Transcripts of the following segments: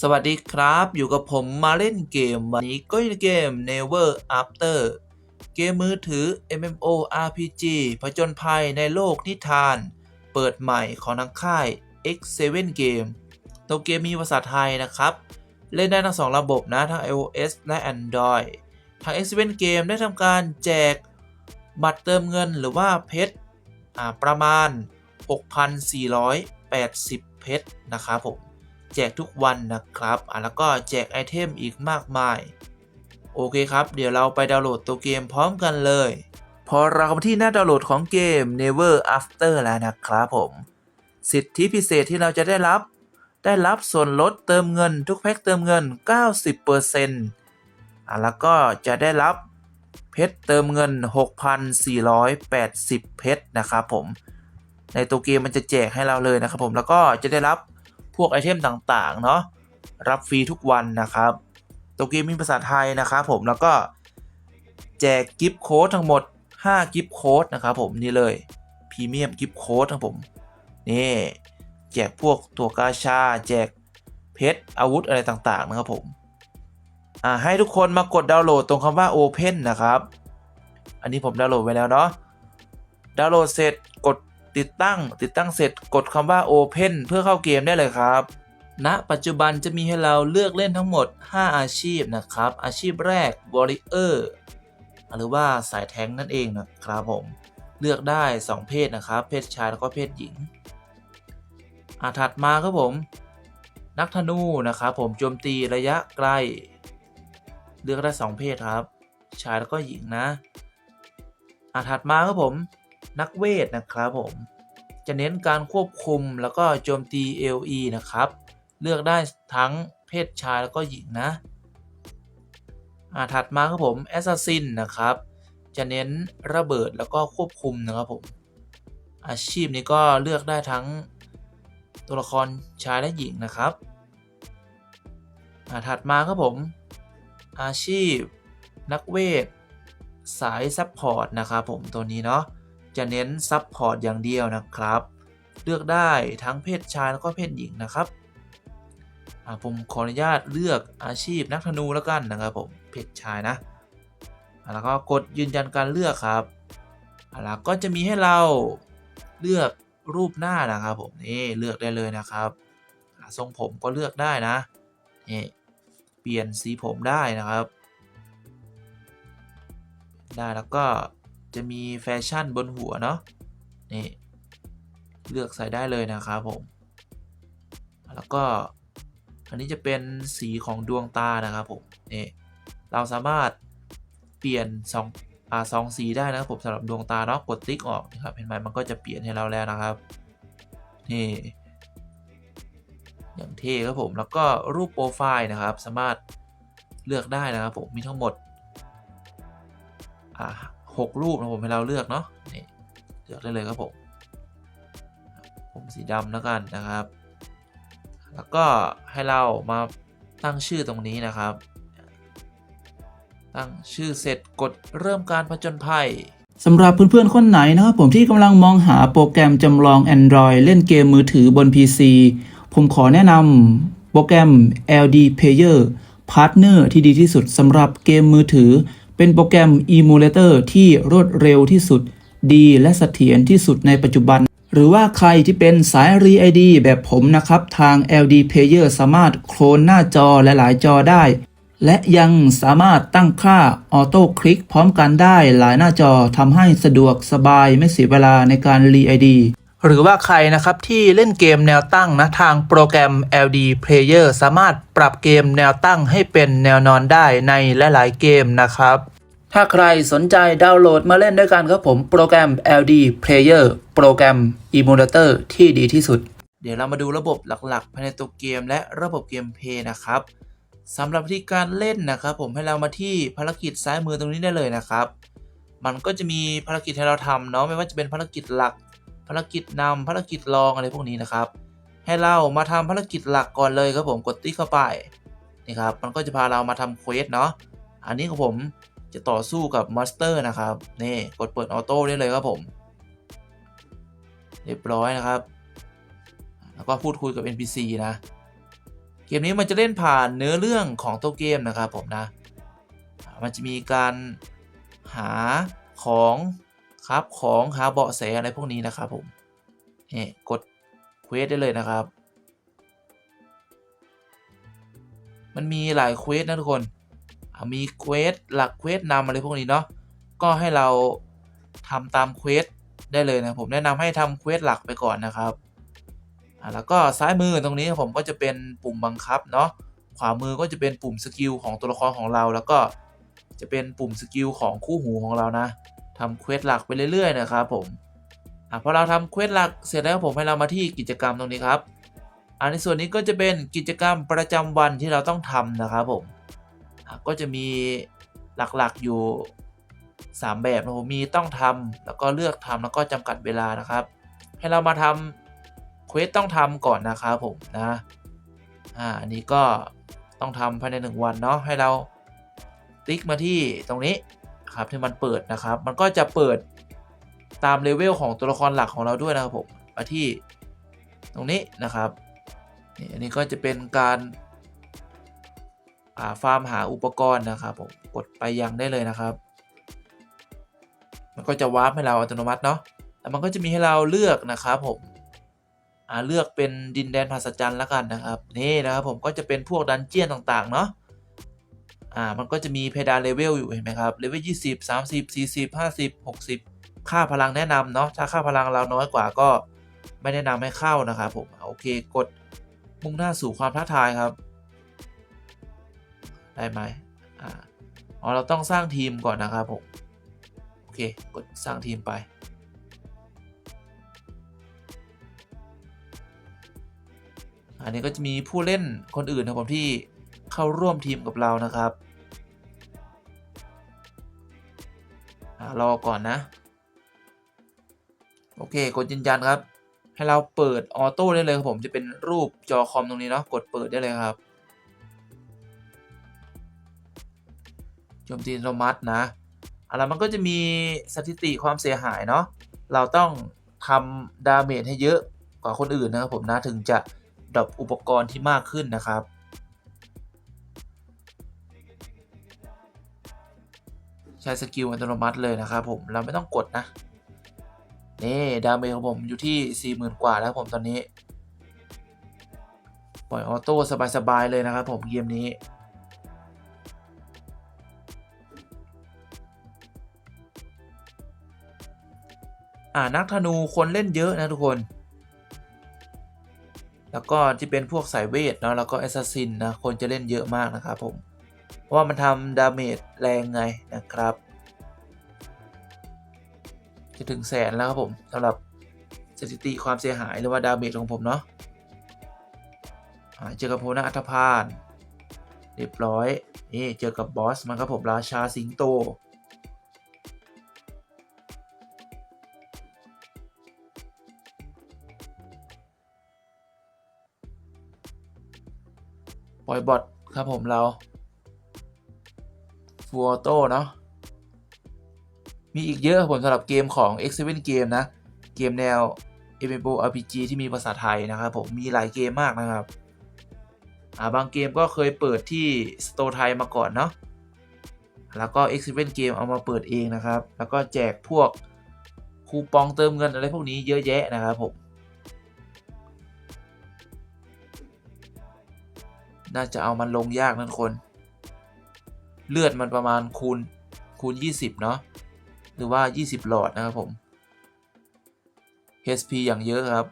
สวัสดีครับ อยู่กับผมมาเล่นเกม วันนี้ก็อยู่ในเกม Never After เกมมือถือ MMO RPG ผจญภัยในโลกนิทาน เปิดใหม่ของทางค่าย X7 Game ตัวเกมมีภาษาไทยนะครับ เล่นได้ทั้งสองระบบนะ ทั้ง iOS และ Android ทาง X7 Game ได้ทำการแจกบัตรเติมเงินหรือว่าเพชรประมาณ 6,480 เพชรนะครับผม แจกทุกวันนะครับอะแล้วก็แจกไอเทมอีกมากมาย โอเคครับ เดี๋ยวเราไปดาวน์โหลดตัวเกมพร้อมกันเลย พอเราเข้าที่หน้าดาวน์โหลดของเกม Never After แล้วนะครับผม สิทธิพิเศษที่เราจะได้รับ ได้รับส่วนลดเติมเงิน ทุกแพ็คเติมเงิน 90%อะแล้วก็จะได้รับเพชรเติมเงิน 6,480 เพชรนะครับผม ในตัวเกมมันจะแจกให้เราเลยนะครับผมแล้วก็จะได้รับ พวกไอเทมต่างๆเนาะรับฟรีทุกวันนะครับตัวเกมมีภาษาไทยนะครับผมแล้วก็แจกกิฟต์โค้ดทั้งหมด 5 กิฟต์โค้ดนะครับผมนี่เลยพรีเมียมกิฟต์โค้ดทั้งผมนี่แจกพวกตัวกาชา แจกเพชรอาวุธอะไรต่างๆนะครับผมอ่าให้ทุกคนมากดดาวน์โหลดตรงคำว่า Open นะครับ อันนี้ผมดาวน์โหลดไว้แล้วเนาะดาวน์โหลดเสร็จ ติดตั้ง ติดตั้งเสร็จกดคำว่า Open เพื่อเข้าเกมได้เลยครับณปัจจุบันจะมีให้เราเลือกเล่นทั้งหมด 5 อาชีพนะครับ อาชีพแรก Warrior หรือว่าสายแทงค์นั่นเองนะครับผมเลือกได้ 2 เพศนะครับ เพศชายแล้วก็เพศหญิงอาถัดมาครับผม นักธนูนะครับผมโจมตีระยะไกล เลือกได้ 2 เพศครับ ชายแล้วก็หญิงนะอาถัดมาครับผม นักเวทนะครับผม จะเน้นการควบคุมแล้วก็โจมตี LE นะครับ เลือกได้ทั้งเพศชายแล้วก็หญิงนะอ่าถัดมาครับผม Assassin นะครับ จะเน้นระเบิดแล้วก็ควบคุมนะครับผม อาชีพนี้ก็เลือกได้ทั้งตัวละครชายและหญิงนะครับอาถัดมาครับผม อาชีพ นักเวท สายซัพพอร์ตนะครับผมตัวนี้เนาะ จะเน้นซับพอร์ตอย่างเดียวนะครับ เลือกได้ทั้งเพศชายแล้วก็เพศหญิงนะครับผมขออนุญาตเลือกอาชีพนักธนูแล้วกันนะครับผมเพศชายนะแล้วก็กดยืนยันการเลือกครับแล้วก็จะมีให้เราเลือกรูปหน้านะครับผมนี่เลือกได้เลยนะครับทรงผมก็เลือกได้นะนี่เปลี่ยนสีผมได้นะครับ ได้แล้วก็ จะมีแฟชั่นบนหัวเนาะนี่เลือกใส่ได้เลยนะครับผม แล้วก็อันนี้จะเป็นสีของดวงตานะครับผมนี่เราสามารถเปลี่ยนสองอ่าสองสีได้นะครับผมสำหรับดวงตาเนาะกดติ๊กออกนะครับเห็นไหมมันก็จะเปลี่ยนให้เราแล้วนะครับนี่อย่างเท่ครับผมแล้วก็รูปโปรไฟล์นะครับ สามารถเลือกได้นะครับผมมีทั้งหมดอ่า หกรูปนะผมให้เราเลือกเนาะนี่เลือกได้เลยครับผม ผมสีดำแล้วกันนะครับ แล้วก็ให้เรามาตั้งชื่อตรงนี้นะครับ ตั้งชื่อเสร็จกดเริ่มการผจญภัยสำหรับเพื่อนๆ คนไหนนะครับผมที่กำลังมองหาโปรแกรมจำลอง Android เล่นเกมมือถือบน PC ผมขอแนะนำโปรแกรม LD Player Partner ที่ดีที่สุดสำหรับเกมมือถือ เป็นโปรแกรม Emulator ที่รวดเร็วที่สุด ดีและเสถียรที่สุดในปัจจุบัน หรือว่าใครที่เป็นสาย r e ID แบบผมนะครับ ทาง LD Player สามารถโคลนหน้าจอและหลายจอได้ และยังสามารถตั้งค่าออโต้คลิกพร้อมกันได้หลายหน้าจอทำให้สะดวกสบายไม่เสียเวลาในการรีไอดี หรือว่าใครนะครับที่เล่นเกมแนวตั้งนะทางโปรแกรม LD Player สามารถปรับเกมแนวตั้งให้เป็นแนวนอนได้ในหลายๆเกมนะครับ ถ้าใครสนใจดาวน์โหลดมาเล่นด้วยกันครับผมโปรแกรม LD Player โปรแกรม Emulator ที่ดีที่สุด เดี๋ยวเรามาดูระบบหลักๆ ภายในตัวเกมและระบบเกมเพย์นะครับสำหรับวิธีการเล่นนะครับผมให้เรามาที่ภารกิจซ้ายมือตรงนี้ได้เลยนะครับ มันก็จะมีภารกิจให้เราทำเนาะไม่ว่าจะเป็นภารกิจหลัก ภารกิจนำภารกิจรองอะไรพวกนี้นะครับ ให้เรามาทำภารกิจหลักก่อนเลยครับผมกดติ๊กเข้าไปนี่ครับมันก็จะพาเรามาทำเควสเนาะอันนี้ของผมจะต่อสู้กับมอนสเตอร์นะครับนี่กดเปิดออโต้ได้เลยครับผม เรียบร้อยนะครับ แล้วก็พูดคุยกับ NPC นะ เกมนี้มันจะเล่นผ่านเนื้อเรื่องของตัวเกมนะครับผมนะ มันจะมีการหาของ ครับของหาเบาะแสอะไรพวกนี้นะครับผมนี่กดเควสได้เลยนะครับ มันมีหลายเควสนะทุกคนมีเควสหลักเควสนำอะไรพวกนี้เนาะก็ให้เราทำตามเควสได้เลยนะผมแนะนำให้ทำเควสหลักไปก่อนนะครับแล้วก็ซ้ายมือตรงนี้ผมก็จะเป็นปุ่มบังคับเนาะขวามือก็จะเป็นปุ่มสกิลของตัวละครของเรา แล้วก็จะเป็นปุ่มสกิลของคู่หูของเรานะ ทำเควสหลักไปเรื่อยๆนะครับผมอะพอเราทำเควสหลักเสร็จแล้วผมให้เรามาที่กิจกรรมตรงนี้ครับอันในส่วนนี้ก็จะเป็นกิจกรรมประจำวันที่เราต้องทำนะครับผมก็จะมีหลักๆอยู่ 3 แบบนะผมมีต้องทำแล้วก็เลือกทำแล้วก็จำกัดเวลานะครับ ให้เรามาทำเควสต้องทำก่อนนะครับผมนะอ่าอันนี้ก็ต้องทำภายใน 1 วันเนาะให้เราติ๊กมาที่ตรงนี้ ครับที่มันเปิดนะครับ มันก็จะเปิดตามเลเวลของตัวละครหลักของเราด้วยนะครับผมมาที่ตรงนี้นะครับนี่อันนี้ก็จะเป็นการาฟาร์มหาอุปกรณ์นะครับผมกดไปยังได้เลยนะครับ มันก็จะวาร์ปให้เราอัตโนมัติเนาะแต่มันก็จะมีให้เราเลือกนะครับผมเลือกเป็นดินแดนภาษาจันแล้วกันนะครับนี่นะครับผมก็จะเป็นพวกดันเจียนต่างๆเนาะ อ่ามันก็จะมีเพดานเลเวลอยู่เห็นไหมครับเลเวล20 30 40 50 60 ค่าพลังแนะนำเนาะถ้าค่าพลังเราน้อยกว่าก็ไม่แนะนำให้เข้านะครับผมโอเคกดมุ่งหน้าสู่ความท้าทายครับ ได้ไหมอ่าอ๋อเราต้องสร้างทีมก่อนนะครับผมโอเคกดสร้างทีมไปอันนี้ก็จะมีผู้เล่นคนอื่นนะครับผมที่เข้าร่วมทีมกับเรานะครับ รอก่อนนะ โอเค กดยืนยันครับ ให้เราเปิดออโต้ได้เลยครับผมจะเป็นรูปจอคอมตรงนี้เนาะกดเปิดได้เลยครับโจมตีอัตโนมัตินะอะไรมันก็จะมีสถิติความเสียหายเนาะเราต้องทำดาเมจให้เยอะกว่าคนอื่นนะครับผมนะถึงจะดรอปอุปกรณ์ที่มากขึ้นนะครับ ใช้สกิลอัตโนมัติเลยนะครับผมเราไม่ต้องกดนะนี่ดาเมจของผมอยู่ที่ 40,000 กว่าแล้วผมตอนนี้ ปล่อยออโต้สบายๆเลยนะครับผมเกมนี้อ่านักธนูคนเล่นเยอะนะทุกคน แล้วก็ที่เป็นพวกสายเวทเนาะแล้วก็แอสซัสซินนะคนจะเล่นเยอะมากนะครับผม เพราะว่ามันทำดาเมจแรงไงนะครับ จะถึงแสนแล้วครับผมสำหรับสถิติความเสียหายหรือว่าดาเมจของผมเนาะเจอกับโพนาอัฐพานเรียบร้อยนี่เจอกับบอสมันครับผมราชาสิงโตปล่อยบอทครับผมเรา ฟูออโต้เนาะมีอีกเยอะครับผมสำหรับเกมของ X7 Game นะ เกมแนว MMO RPG ที่มีภาษาไทยนะครับผมมีหลายเกมมากนะครับอ่าบางเกมก็เคยเปิดที่สโตร์ไทยมาก่อนเนาะแล้วก็ X7 Game เอามาเปิดเองนะครับ แล้วก็แจกพวกคูปองเติมเงินอะไรพวกนี้เยอะแยะนะครับผมน่าจะเอามันลงยากนั่นคน เลือดมันประมาณคูณคูณ 20 เนาะหรือว่า 20 หลอดนะครับผม HP อย่างเยอะครับ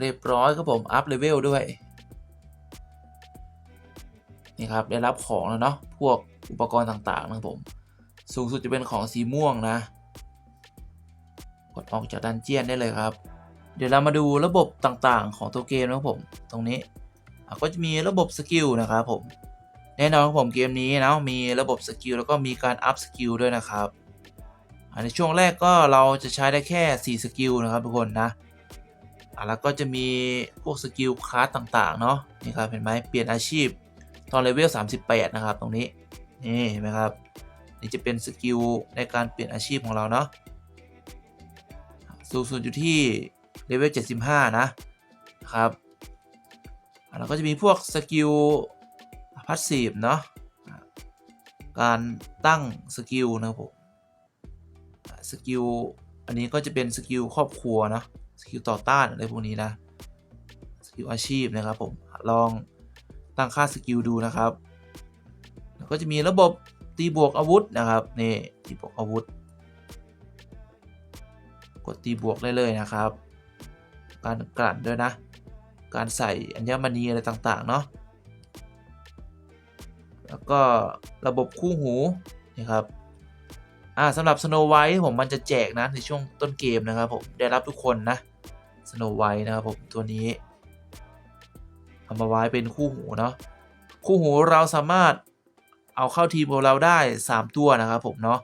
เรียบร้อยครับผม อัพเลเวลด้วย นี่ครับ ได้รับของแล้วเนาะ พวกอุปกรณ์ต่างๆนะครับผม สูงสุดจะเป็นของสีม่วงนะ กดออกจากดันเจียนได้เลยครับ เดี๋ยวเรามาดูระบบต่างๆ ของตัวเกมนะครับผม ตรงนี้ก็จะมีระบบสกิลนะครับผม แน่นอนครับผมเกมนี้นะมีระบบสกิลแล้วก็มีการอัพสกิลด้วยนะครับในช่วงแรกก็เราจะใช้ได้แค่ 4 สกิลนะครับทุกคนนะ อ่าแล้วก็จะมีพวกสกิลคลาสต่างๆ เนาะนี่ครับเห็นไหมเปลี่ยนอาชีพตอนเลเวล38 นะครับ ตรงนี้ นี่เห็นไหมครับ นี่จะเป็นสกิลในการเปลี่ยนอาชีพของเราเนาะสูงสุดอยู่ที่เลเวล75 นะครับแล้วก็จะมีพวกสกิลพาสซีฟเนาะการตั้งสกิลนะครับผมสกิลอันนี้ก็จะเป็นสกิลครอบครัวเนอะ สกิลต่อต้านอะไรพวกนี้นะสกิลอาชีพนะครับผมลองตั้งค่าสกิลดูนะครับก็จะมีระบบตีบวกอาวุธนะครับนี่ตีบวกอาวุธ กดตีบวกได้เลยนะครับ การกลั่นด้วยนะ การใส่อัญมณีอะไรต่างๆเนาะแล้วก็ระบบคู่หูนี่ครับอ่าสำหรับ Snow White ผมมันจะแจกนะในช่วงต้นเกมนะครับผมได้รับทุกคนนะ Snow White นะครับผมตัวนี้เอามาไว้เป็นคู่หูเนาะคู่หูเราสามารถเอาเข้าทีมของเราได้ 3 ตัวนะครับผมเนาะ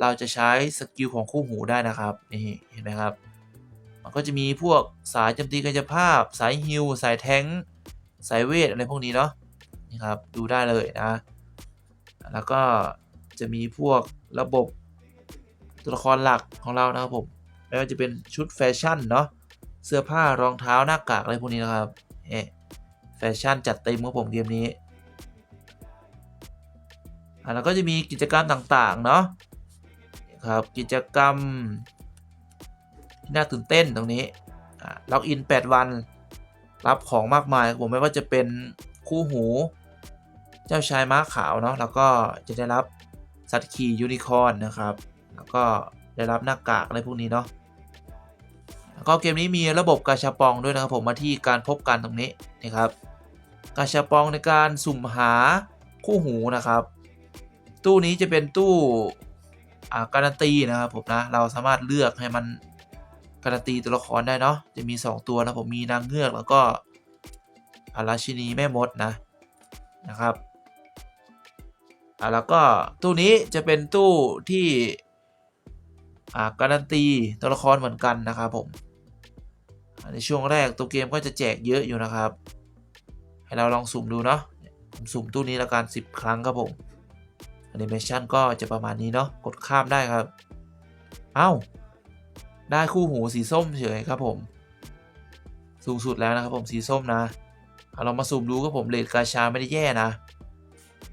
เราจะใช้สกิลของคู่หูได้นะครับนี่เห็นไหมครับมันก็จะมีพวกสายจมตีกายภาพ สายฮิลสายแทงสายเวทอะไรพวกนี้เนาะนี่ครับดูได้เลยนะ แล้วก็จะมีพวกระบบตัวละครหลักของเรานะครับผมไม่ว่าจะเป็นชุดแฟชั่นเนาะ เสื้อผ้ารองเท้าหน้ากากอะไรพวกนี้นะครับเอ๊ะแฟชั่นจัดเต็มครับผมเกมนี้อะแล้วก็จะมีกิจกรรมต่างๆเนาะครับกิจกรรมที่น่าตื่นเต้นตรงนี้ล็อกอิน 8 วัน รับของมากมายผมไม่ว่าจะเป็นคู่หู เจ้าชายม้าขาวเนาะแล้วก็จะได้รับสัตว์ขี่ยูนิคอร์นนะครับ แล้วก็ได้รับหน้ากากอะไรพวกนี้เนาะ ก็เกมนี้มีระบบกาชาปองด้วยนะครับผมมาที่การพบกันตรงนี้นะครับกาชาปองในการสุ่มหาคู่หูนะครับ ตู้นี้จะเป็นตู้การันตีนะครับผมนะเราสามารถเลือกให้มันการันตีตัวละครได้เนาะจะมี 2 ตัวนะผมมีนางเงือกแล้วก็อาราชินีแม่มดนะนะครับอ่าแล้วก็ตู้นี้จะเป็นตู้ที่อ่าการันตีตัวละครเหมือนกันนะครับผม ในช่วงแรกตัวเกมก็จะแจกเยอะอยู่นะครับ ให้เราลองสุ่มดูเนาะผมสุ่มตู้นี้ละกัน10 ครั้งครับผมแอนิเมชันก็จะประมาณนี้เนาะกดข้ามได้ครับ เอ้า ได้คู่หูสีส้มเฉยครับผม สูงสุดแล้วนะครับผมสีส้มนะเอาเรามาสุ่มดูครับผมเลดกาชาไม่ได้แย่นะ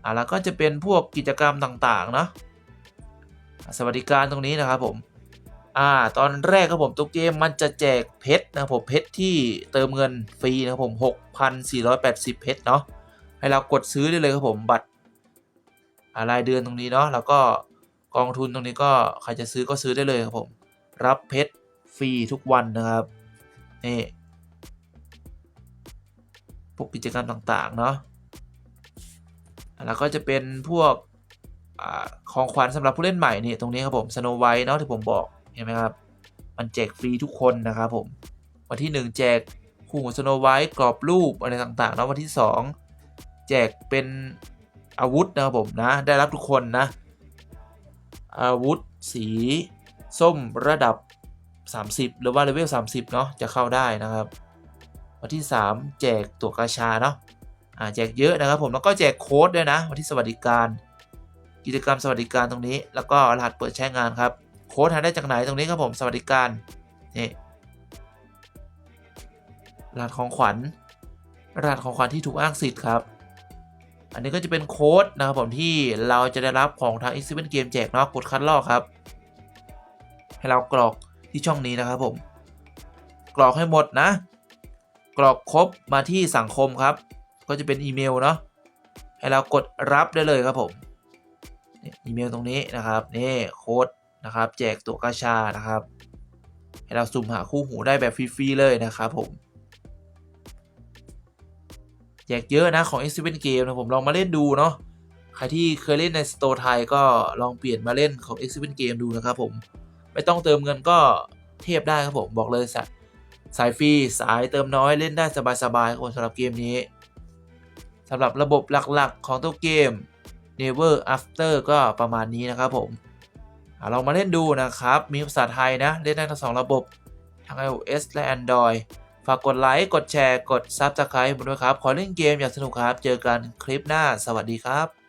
อ่าแล้วก็จะเป็นพวกกิจกรรมต่างๆเนาะสวัสดิการตรงนี้นะครับผม อ่าตอนแรกครับผมตัวเกมมันจะแจกเพชรนะผมเพชรที่เติมเงินฟรีนะครับผม 6,480 เพชรเนาะให้เรากดซื้อได้เลยครับผมบัตรอ่ารายเดือนตรงนี้เนาะแล้วก็กองทุนตรงนี้ก็ใครจะซื้อก็ซื้อได้เลยครับผม รับเพชรฟรีทุกวันนะครับนี่พวกกิจกรรมต่างๆเนาะแล้วก็จะเป็นพวกอของขวัญสำหรับผู้เล่นใหม่นี่ตรงนี้ครับผมสโนไวท์เนาะที่ผมบอก เห็นไหมครับ มันแจกฟรีทุกคนนะครับผม วันที่ 1 แจกคู่หูสโนไวท์กรอบรูปอะไรต่างๆแล้ววันที่ 2 แจกเป็นอาวุธนะครับผมนะ ได้รับทุกคนนะ อาวุธสีส้มระดับ 30 หรือว่าเลเวล 30 เนาะจะเข้าได้นะครับ วันที่ 3 แจกตัวกาชาเนาะอ่าแจกเยอะนะครับผมแล้วก็แจกโค้ดด้วยนะ วันที่สวัสดิการ กิจกรรมสวัสดิการตรงนี้ แล้วก็รหัสเปิดใช้งานครับ โค้ดหาได้จากไหนตรงนี้ครับผมสวัสดิการนี่รหัสของขวัญรหัสของขวัญที่ถูกอ้างสิทธิ์ครับ อันนี้ก็จะเป็นโค้ดนะครับผมที่เราจะได้รับของทาง x 7 Game แจกเนาะกดคัดลอกครับ ให้เรากรอกที่ช่องนี้นะครับผม กรอกให้หมดนะ กรอกครบมาที่สังคมครับ ก็จะเป็นอีเมลเนาะให้เรากดรับได้เลยครับผมอีเมลตรงนี้นะครับนี่โค้ด นะครับ แจกตัวกาชานะครับ ให้เราสุ่มหาคู่หูได้แบบฟรีๆเลยนะครับผมแจกเยอะนะของ x 7 Game นะผมลองมาเล่นดูเนาะใครที่เคยเล่นในสโตร์ไทยก็ลองเปลี่ยนมาเล่นของ x 7 Game ดูนะครับผมไม่ต้องเติมเงินก็เทียบได้ครับผมบอกเลยสัตว์สายฟรีสายเติมน้อยเล่นได้สบายๆครับผมสำหรับเกมนี้สำหรับระบบหลักๆของตัวเกม Never After ก็ประมาณนี้นะครับผม ลองมาเล่นดูนะครับ มีภาษาไทยนะ เล่นได้ทั้งสองระบบทั้ง iOS และ Android ฝากกดไลค์ กดแชร์ กด Subscribe ด้วยครับ ขอเล่นเกมอย่างสนุกครับ เจอกันคลิปหน้า สวัสดีครับ